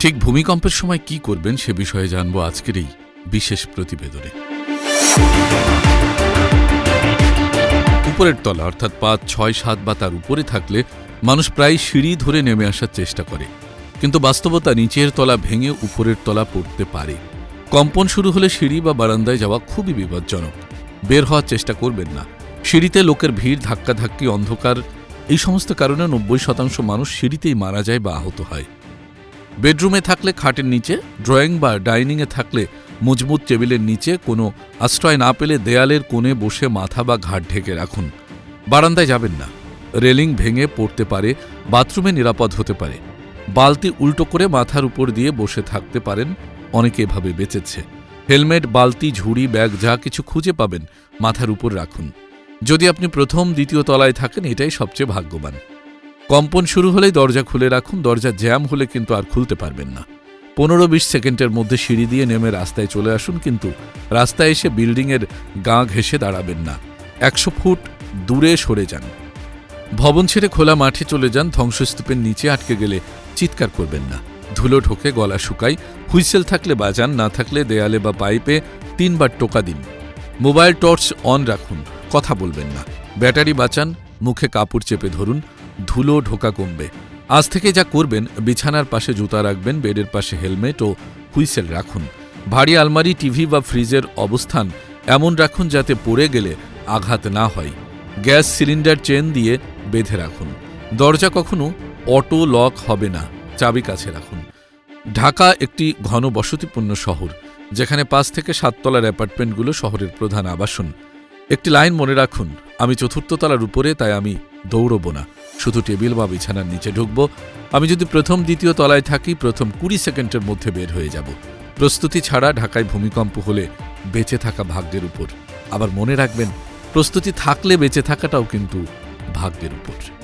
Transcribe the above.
ঠিক ভূমিকম্পের সময় কি করবেন সে বিষয়ে জানব আজকের এই বিশেষ প্রতিবেদনে। উপরের তলা, অর্থাৎ পাঁচ, ছয়, সাত বা তার উপরে থাকলে মানুষ প্রায় সিঁড়ি ধরে নেমে আসার চেষ্টা করে। কিন্তু বাস্তবতা নিচের তলা ভেঙে উপরের তলা পড়তে পারে। কম্পন শুরু হলে সিঁড়ি বা বারান্দায় যাওয়া খুবই বিপজ্জনক। বের হওয়ার চেষ্টা করবেন না। সিঁড়িতে লোকের ভিড়, ধাক্কাধাক্কি, অন্ধকার, এই সমস্ত কারণে নব্বই শতাংশ মানুষ সিঁড়িতেই মারা যায় বা আহত হয়। বেডরুমে থাকলে খাটের নিচে, ড্রয়িং বা ডাইনিংয়ে থাকলে মজবুত টেবিলের নিচে কোনো আশ্রয় না পেলে দেয়ালের কোণে বসে মাথা বা ঘাট ঢেকে রাখুন। বারান্দায় যাবেন না। রেলিং ভেঙে পড়তে পারে, বাথরুমে নিরাপদ হতে পারে। বালতি উল্টো করে মাথার উপর দিয়ে বসে থাকতে পারেন, অনেকে এভাবে বেঁচেছে। হেলমেট, বালতি, ঝুড়ি, ব্যাগ, যা কিছু খুঁজে পাবেন, মাথার উপর রাখুন। যদি আপনি প্রথম, দ্বিতীয় তলায় থাকেন, এটাই সবচেয়ে ভাগ্যবান। কম্পন শুরু হলেই দরজা খুলে রাখুন, দরজা জ্যাম হলে কিন্তু আর খুলতে পারবেন না। পনেরো বিশ সেকেন্ডের মধ্যে সিঁড়ি দিয়ে নেমে রাস্তায় চলে আসুন, কিন্তু রাস্তায় এসে বিল্ডিংয়ের গা ঘেঁষে দাঁড়াবেন না। একশো ফুট দূরে সরে যান। ভবন ছেড়ে খোলা মাঠে চলে যান, ধ্বংসস্তূপের নিচে আটকে গেলে চিৎকার করবেন না। ধুলো ঢোকে, গলা শুকাই হুইসেল থাকলে বাজান, না থাকলে দেয়ালে বা পাইপে তিনবার টোকা দিন। মোবাইল টর্চ অন রাখুন, কথা বলবেন না। ব্যাটারি বাঁচান, মুখে কাপড় চেপে ধরুন ধুলো ঢোকা কমবে। আজ থেকে যা করবেন, বিছানার পাশে জুতা রাখবেন, বেডের পাশে হেলমেট ও হুইসেল রাখুন। ভারী আলমারি, টিভি বা ফ্রিজের অবস্থান এমন রাখুন যাতে পড়ে গেলে আঘাত না হয়। গ্যাস সিলিন্ডার চেন দিয়ে বেঁধে রাখুন। দরজা কখনো অটো লক হবে না, চাবি কাছে রাখুন। ঢাকা একটি ঘন বসতিপূর্ণ শহর, যেখানে পাঁচ থেকে সাততলার অ্যাপার্টমেন্টগুলো শহরের প্রধান আবাসন। একটি লাইন মনে রাখুন আমি চতুর্থ তলার উপরে, তাই আমি দৌড়ব না। শুধু টেবিল বা বিছানার নিচে ঢুকব। আমি যদি প্রথম, দ্বিতীয় তলায় থাকি, প্রথম কুড়ি সেকেন্ডের মধ্যে বের হয়ে যাব। প্রস্তুতি ছাড়া ঢাকায় ভূমিকম্প হলে বেঁচে থাকা ভাগ্যের উপর। আবার মনে রাখবেন, প্রস্তুতি থাকলে বেঁচে থাকাটাও কিন্তু ভাগ্যের উপর।